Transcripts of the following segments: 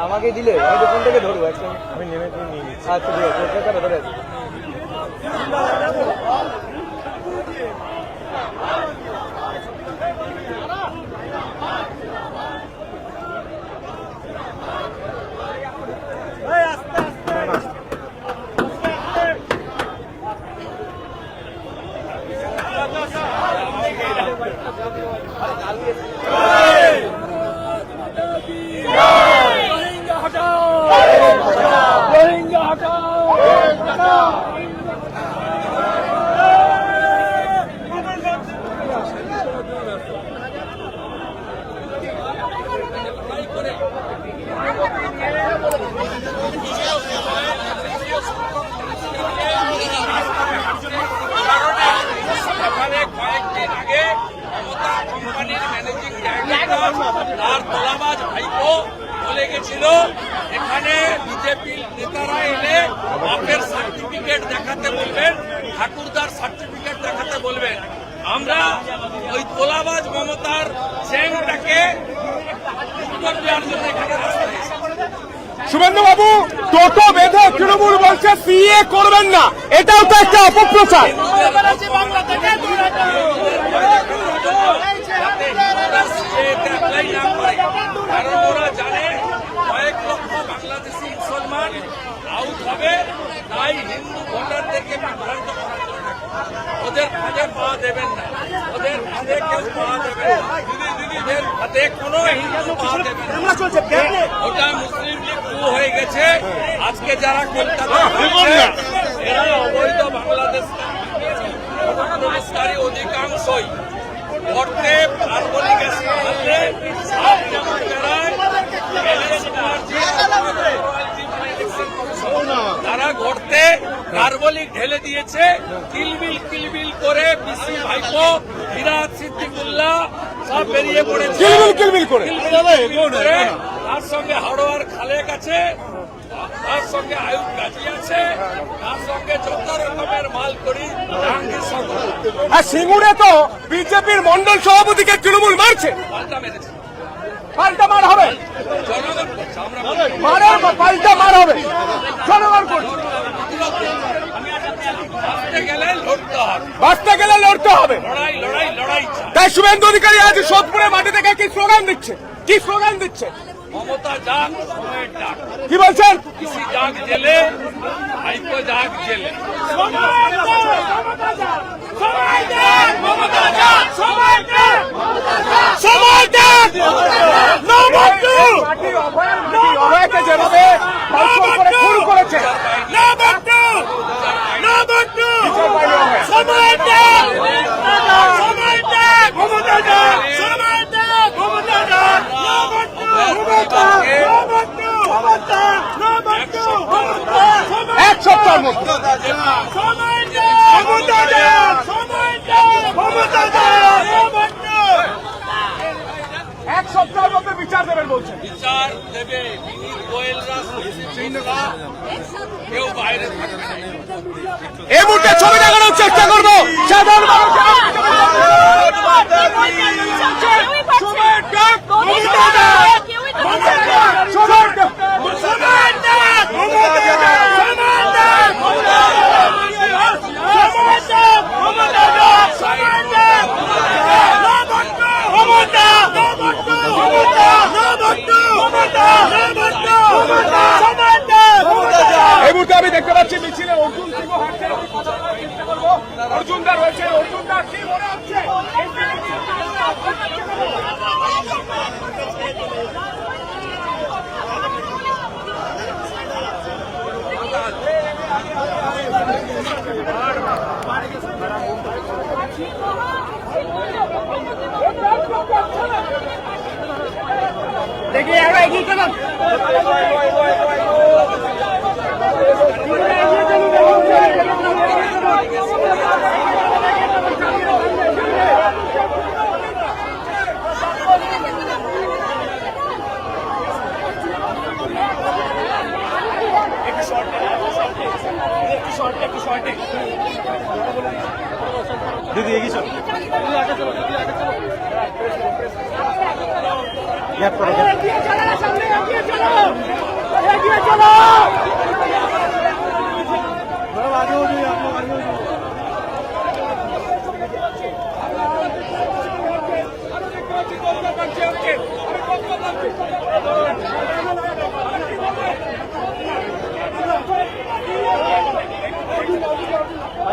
আমাকে দিলে আমি তো ফোন থেকে ধরবো একটা আমি নেমে নিয়ে নিচ্ছি। আচ্ছা ঠিক আছে ধরে ধরে এখানে কয়েকদিন আগে মমতা কোম্পানির ম্যানেজিং ডাইরেক্টর তার তোলাবাজ ভাইপো গেছিল এখানে বিজেপি নেতারা এলে বাপের সার্টিফিকেট দেখাতে বলবেন ঠাকুরদার সার্টিফিকেট দেখাতে বলবেন। আমরা ওই তোলাবাজ মমতার চ্যাংটাকে উত্তর দেওয়ার জন্য এখানে। শুভেন্দু বাবু টোটো বেঁধে তৃণমূল বলছে সিএ করবেন না। এটাও তো একটা অপপ্রচার। কারণ ওরা জানে কয়েক লক্ষ বাংলাদেশি মুসলমান আউট হবে তাই হিন্দু ভোটারদেরকে বিভ্রান্ত করার জন্য ওদের ফাঁদে পা দেবেন না। ওদের ফাঁদে কেউ পা দেবেন না। ওদের ফাঁদে কোনো হিন্দু পা দেবেন না। ওটা মুসলিম লীগ টু হয়ে গেছে। আজকে যারা কলকাতা এরা অবৈধ বাংলাদেশ অধিকাংশই গর্তে কার্বলিক অ্যাসিড ঢাললে সাপ যেমন বেড়ায়, তারা গর্তে কার্বলিক ঢেলে দিয়েছে। কিলবিল কিলবিল করে বিসি ভাইপো বিরাট সিদ্দিকুল্লাহ সব বেরিয়ে পড়েছে। কিলবিল করে। তার সঙ্গে হাড়োয়ার খালেক আছে তার সঙ্গে আয়ুব গাজী আছে তার সঙ্গে যত রকমের মাল করি জাহাঙ্গীর সঙ্গে আর সিঙ্গুরে তো বিজেপির মন্ডল সভাপতিকে তৃণমূল মারছে। পাল্টা মেরেছে। পাল্টা মার হবে। জনগণ বাঁচতে গেলে লড়তে হবে। তাই শুভেন্দু অধিকারী আজ সোদপুরের মাটি থেকে কি স্লোগান দিচ্ছে? কি স্লোগান দিচ্ছে? মমতা যাক সময়ের ডাক। কি বলছেন? কিসি যাক জেলে ভাইপো যাক জেলে। যেভাবে করেছে এক সপ্তাহের মধ্যে বিচার দেবেন বলছেন। বিচার দেবে কেউ বাইরে থাকবে এই মুহূর্তে ছবি দেখানোর চেষ্টা করব।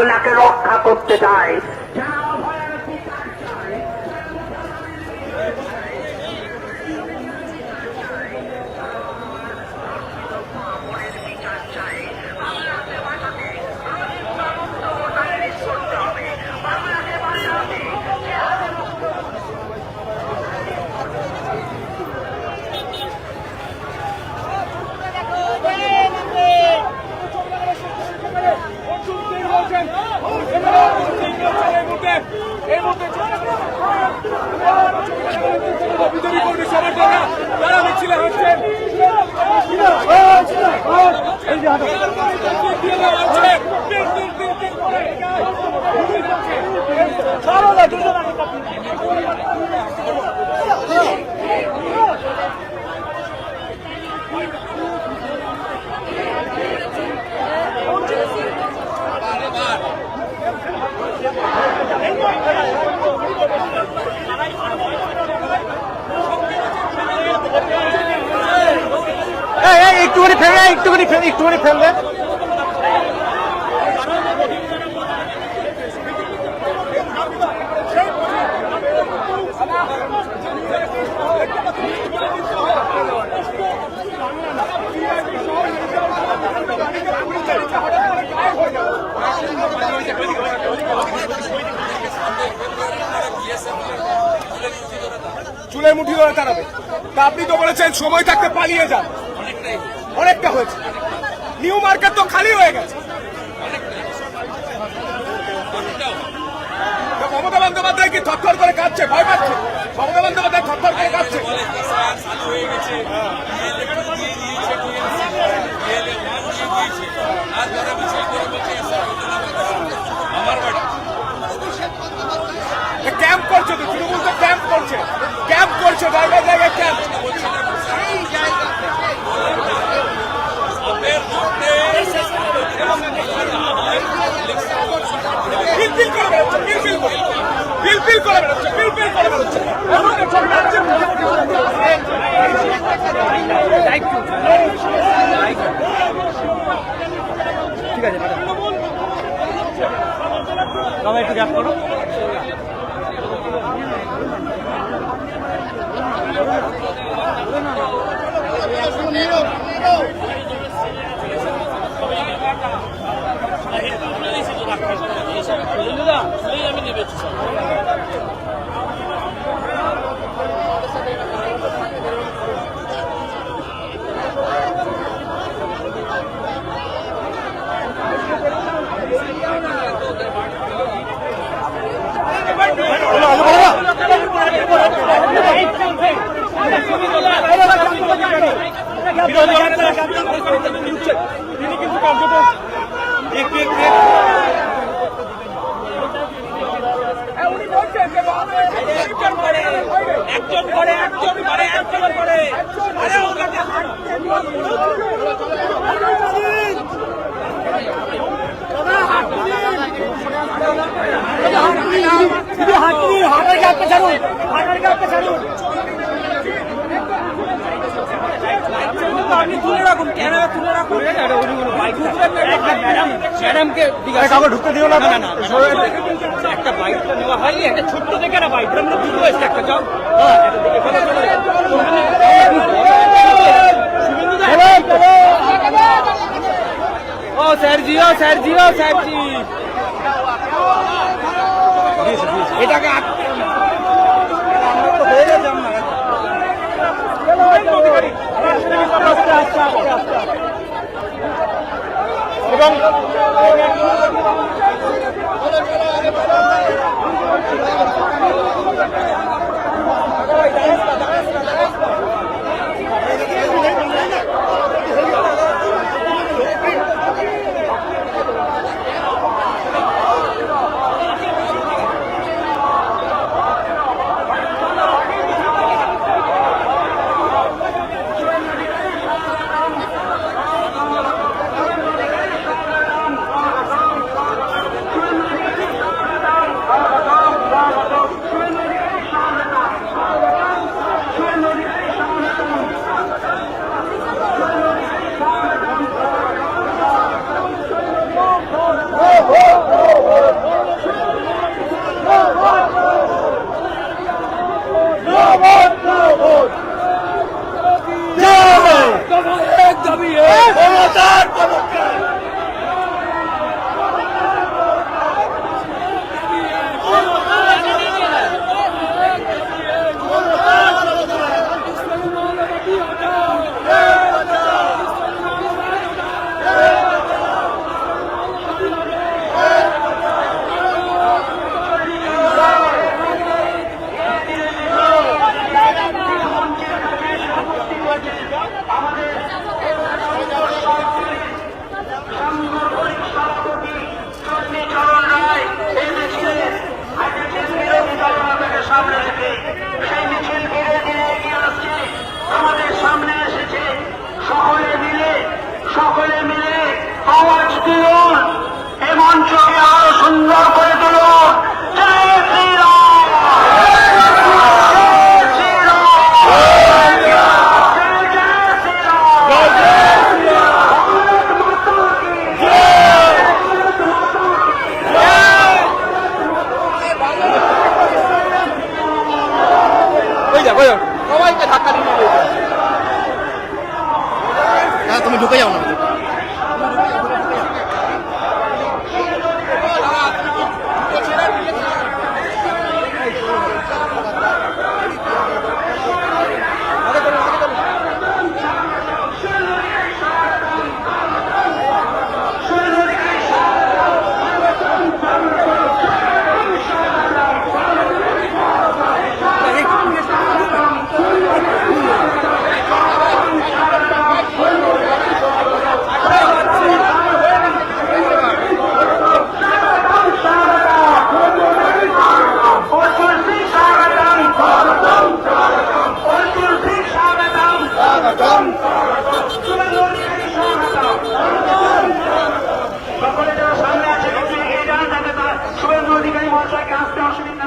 বাংলাকে রক্ষা করতে চায় যারা অভয়ের বিচার চায় বিচার চায় বাংলাকে বাঁচাতে রবীন্দ্র মুক্ত করতে হবে বাংলাকে বাঁচাতে অর্জুন সিং বলছেন অর্জুন সিং বলছেন এই মুহূর্তে এই মুহূর্তে বিজেপি কর্মী সমর্থকরা তারা মিছিলে হাঁটছেন। একটুখানি ফেলে একটুখানি ফেলে, একটুখানি ফেললে চুলের মুঠি ধরে দাঁড়াবে। তা আপনি তো বলেছেন সময় থাকতে পালিয়ে যান। অনেকটা হয়েছে। নিউ মার্কেট তো খালি হয়ে গেছে। মমতা বন্দ্যোপাধ্যায় কি থরথর করে কাঁদছে? ভয় পাচ্ছে? মমতা বন্দ্যোপাধ্যায় থরথর করে কাঁদছে ক্যাম্প করছে তো তৃণমূল তো ক্যাম্প করছে ক্যাম্প করছে জায়গায় জায়গায় ক্যাম্প পিলপিল করে বেরোচ্ছে পিলপিল করে পিলপিল করে বেরোচ্ছে পিলপিল করে বেরোচ্ছে এমনকি ছবি আসছে। ঠিক আছে তবে একটু গ্যাপ করো আমি নেবেছি আপনি তুলে রাখুন ক্যামেরা তুলে রাখুন। ম্যাডামকে কাউকে ঢুকতে দিও না একটা বাইকটা নেওয়া একটা ছোট্ট থেকে একটা বাইক আমরা দুটো এসছে একটা যাও। ও স্যারজি ও স্যারজি ও স্যারজি। এটাকে এবং ক্ষমতার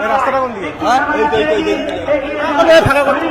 রাস্তাটা কোন দিকে ফাঁকা করতে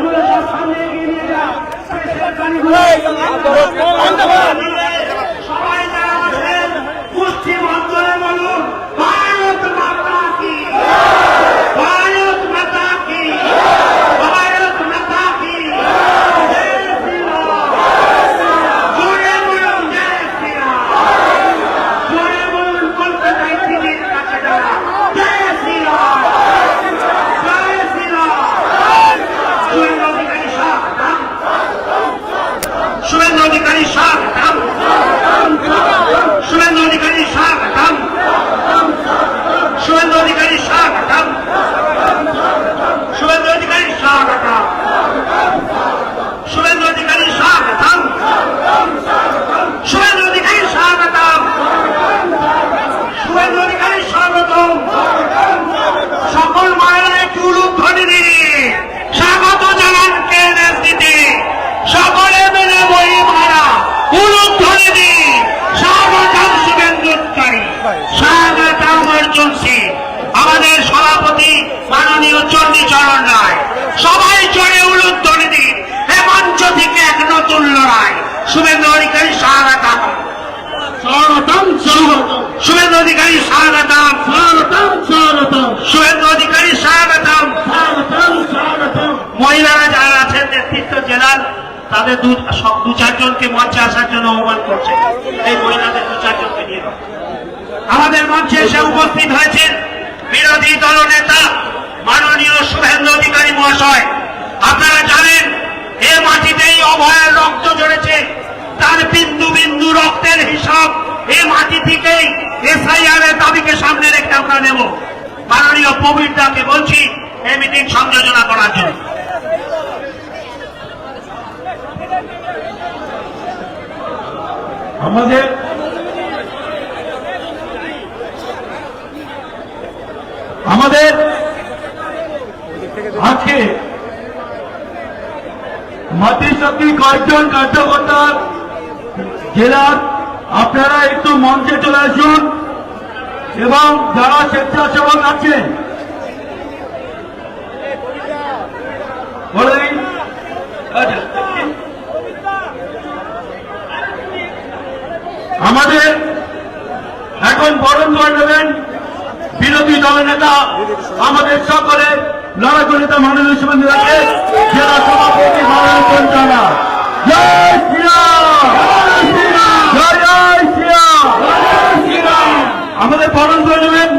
তাদের দু, সব দু চারজনকে মঞ্চে আসার জন্য আহ্বান করছে। এই মহিলাদের দু চারজনকে নিয়ে আমাদের মঞ্চে এসে উপস্থিত হয়েছেন বিরোধী দল নেতা মাননীয় শুভেন্দু অধিকারী মহাশয়। আপনারা জানেন, এ মাটিতেই অভয়ের রক্ত ঝরেছে। তার বিন্দু বিন্দু রক্তের হিসাব এ মাটি থেকেই এসআইআর এর দাবিকে সামনে রেখে আমরা নেব। মাননীয় প্রবীর দাকে বলছি, এই মিটিং সংযোজনা করার জন্য। আমাদের আমাদের আজকে মাতৃশক্তি কয়েকজন কার্যকর্তা জেলার আপনারা একটু মঞ্চে চলে আসুন এবং যারা স্বেচ্ছাসেবক আছেন, বলে দিন আচ্ছা আমাদের এখন বরণ করে নেবেন বিরোধী দলের নেতা আমাদের সকলে লড়াকু নেতা মাননীয় শুভেন্দু রাখে জেলা সভাপতি আমাদের বরণ করে নেবেন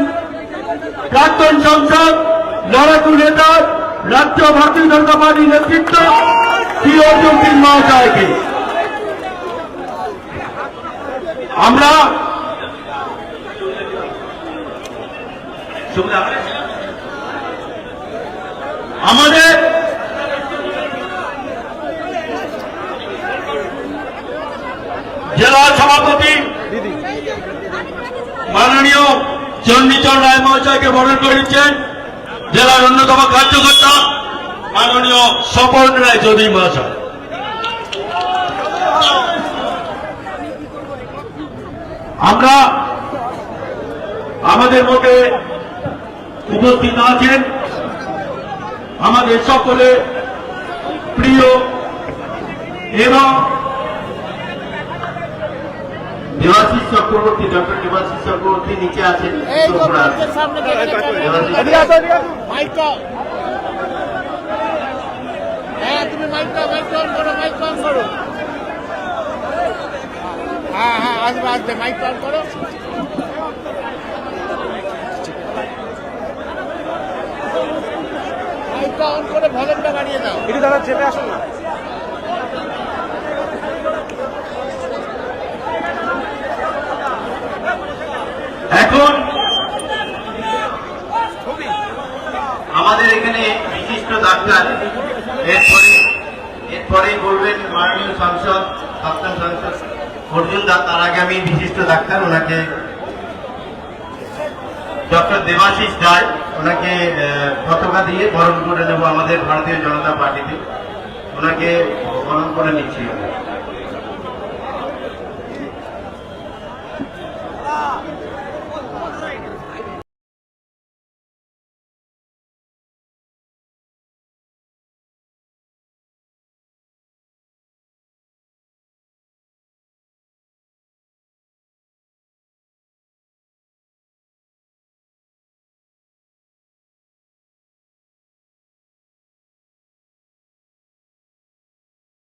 প্রাক্তন সংসদ লড়াকু নেতা, রাজ্য ভারতীয় জনতা পার্টির নেতৃত্ব শ্রী অর্জুন মহাশয়কে আমরা আমাদের জেলা সভাপতি মাননীয় চণ্ডীচরণ রায় মহাশয়কে বরণ করে নিচ্ছেন। জেলার অন্যতম কার্যকর্তা মাননীয় স্বপর্ণ রায় চৌধুরী মহাশয়। আমরা আমাদের মধ্যে উপস্থিত আছেন আমাদের সকলে প্রিয় এবং দেবাশিস চক্রবর্তী ডক্টর দেবাশিস চক্রবর্তী নিচে আছেন। হ্যাঁ তুমি মাইকটা মাইকটা অন করো মাইকটা অন করো। হ্যাঁ হ্যাঁ আসবে আসবে মাইকটা অন করো। মাইকটা অন করে ভলিউমটা বাড়িয়ে দাও। একটু দাদা চেপে আসুন না। এখন আমাদের এখানে বিশিষ্ট ডাক্তার এরপরে এরপরেই বলবেন মাননীয় সাংসদ সাংসদ অর্জুন দা তার আগে আমি বিশিষ্ট ডাক্তার, ওনাকে ডক্টর দেবাশিস রায়, ওনাকে পতাকা দিয়ে বরণ করে নেব আমাদের ভারতীয় জনতা পার্টিতে। ওনাকে বরণ করে নিচ্ছি।